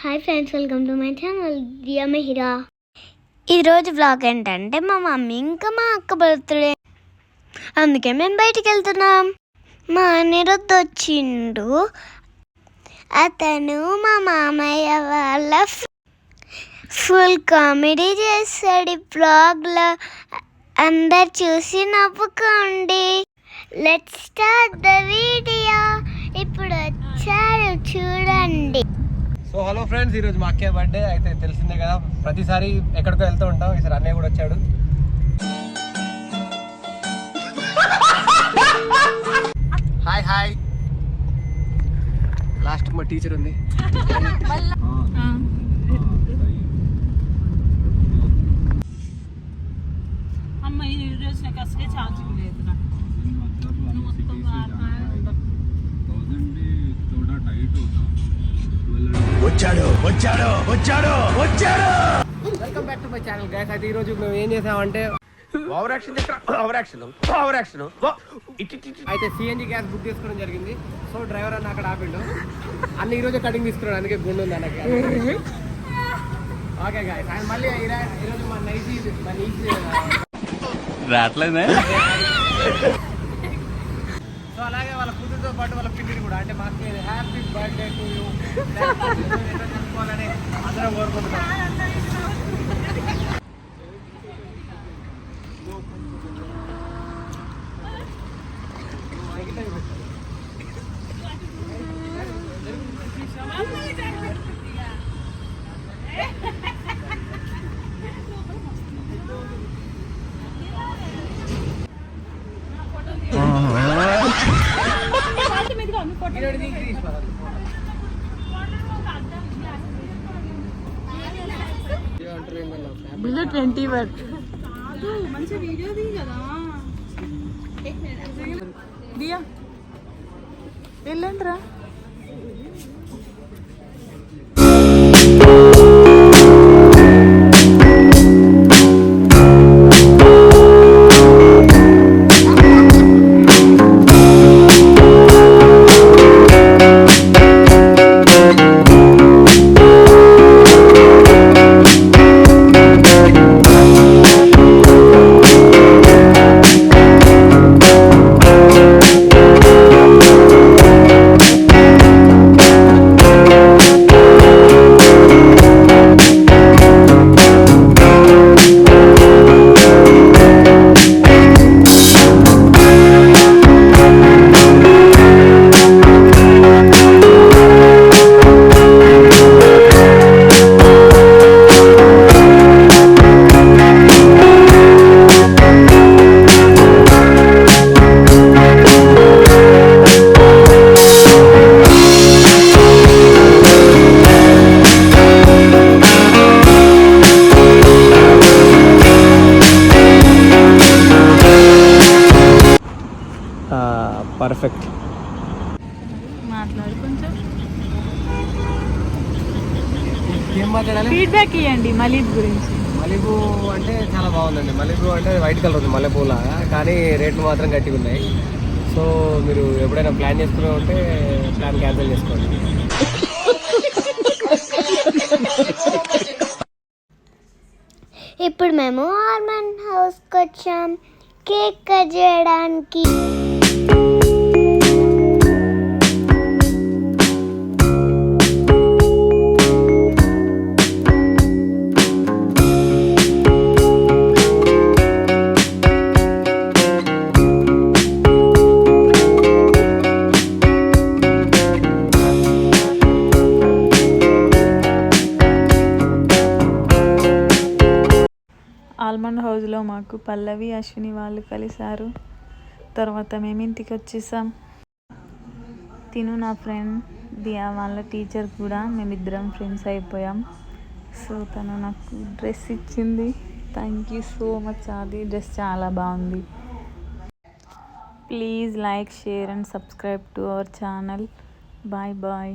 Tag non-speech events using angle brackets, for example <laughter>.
Hi friends welcome to my channel Diya Mehira ఈరోజు blog ఏంటంటే మా మమ్మీ ఇంకా మా అక్క బర్త్డే అందుకే మేము బయటికి వెళ్తున్నాం. మా అనిరుద్ధ్ వచ్చిండు. అతను మా మామయ్య వాళ్ళ ఫుల్ కామెడీ చేస్తాడు ఈ బ్లాగ్లో అందరు చూసి నవ్వుకోండి. లెట్ స్టార్ట్ ద వీడియో ఇప్పుడు వచ్చారు చూడండి. సో హలో ఫ్రెండ్స్ ఈరోజు మా అక్కయ్య బర్త్డే అయితే తెలిసిందే కదా ప్రతిసారి ఎక్కడికో వెళ్తూ ఉంటాం. ఈసారి అన్నయ్య కూడా వచ్చాడు. Hi hi. లాస్ట్ మా టీచర్ ఉంది. అమ్మ ఈ నాకు అసలే ఛార్జింగ్ లేదు నాకు మొత్తం వచ్చాడు వచ్చాడు వచ్చాడు వచ్చాడు. Welcome back to my channel guys అయితే ఈ రోజు మేము ఏం చేసామంటే over action over action over action అయితే సిఎన్జి గ్యాస్ బుక్ చేసుకోవడం జరిగింది. సో డ్రైవర్ అన్న అక్కడ ఆపిండు. అన్న ఈ రోజు కటింగ్ తీసుకున్నాడు. అందుకే గుండు ఉంది అన్నకి. ఓకే గాయస్ ఆయన మళ్ళీ ఈరా- ఈరోజు మా నైట్ మా నీట్ రావట్లేదే? కూతురుతో పాటు వాళ్ళ పిల్లిని కూడా అంటే మాకు హ్యాపీ బర్త్డే టు యూ. <laughs> అందరం కోరుకుంటున్నాం. Below twenty one. మంచి వీడియో ది కదా. దియా. వెళ్ళండి రా పర్ఫెక్ట్. ఫీడ్బ్యాక్ ఇవ్వండి మలీద్ గురించి. మల్లెపూ అంటే చాలా బాగుందండి. మల్లెపూ అంటే వైట్ కలర్ ఉంది మల్లెపూల కానీ రేట్లు మాత్రం గట్టిగా ఉన్నాయి. సో మీరు ఎప్పుడైనా ప్లాన్ చేసుకునే ఉంటే ప్లాన్ క్యాన్సిల్ చేసుకోండి. ఇప్పుడు మేము ఆర్మన్ హౌస్కి వచ్చాం కేక్ కట్ చేయడానికి. ఆల్మండ్ హౌస్లో మాకు పల్లవి అశ్విని వాళ్ళు కలిశారు. తర్వాత మేము ఇంటికి వచ్చేసాం తిను నా ఫ్రెండ్ దియా వాళ్ళ టీచర్ కూడా మేమిద్దరం ఫ్రెండ్స్ అయిపోయాం. సో తను నాకు డ్రెస్ ఇచ్చింది. థ్యాంక్ యూ సో మచ్ అది డ్రెస్ చాలా బాగుంది. Please like share and subscribe to our channel. Bye bye.